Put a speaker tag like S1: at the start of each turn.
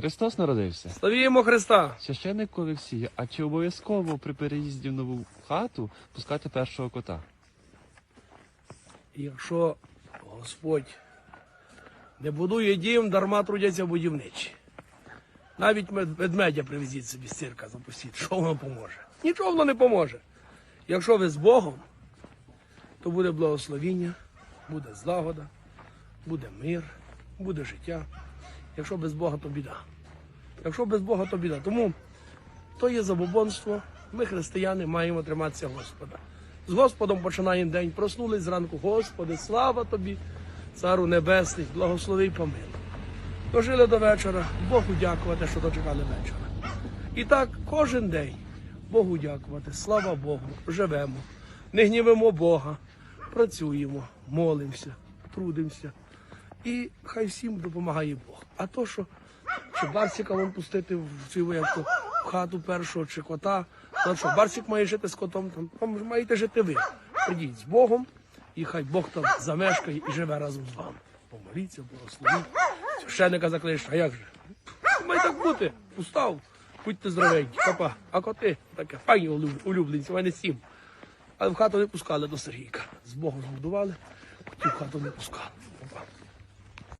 S1: Христос народився.
S2: Славімо Христа!
S1: Священник Олексій, а чи обов'язково при переїзді в нову хату пускати першого кота?
S2: Якщо Господь не будує дім, дарма трудяться будівничі. Навіть мед- ведмедя привезіть собі з цирка, запустіть, що воно поможе? Нічого воно не поможе. Якщо ви з Богом, то буде благословіння, буде злагода, буде мир, буде життя. Якщо без Бога, то біда. Якщо без Бога, то біда. Тому то є забобонство. Ми, християни, маємо триматися Господа. З Господом починаємо день. Проснулись зранку. Господи, слава тобі, цару небесний, благослови й помилуй. Дожили до вечора, Богу дякувати, що дочекали вечора. І так кожен день Богу дякувати, слава Богу, живемо, не гнівимо Бога, працюємо, молимося, трудимося. І хай всім допомагає Бог. А то, що чи барсика вон пустити в цю то, в хату першого, чи кота, то що барсик має жити з котом, там, маєте жити ви. Придіть з Богом, і хай Бог там замешкає і живе разом з вами. Помоліться, благословіть. Священника закличте, а як же? Має так бути. Устав. Будьте здоровенькі, папа. А коти таке, улюб- улюбленці, в мене сім. Але в хату не пускали до Сергійка. З Богом збудували, котів в хату не пускали.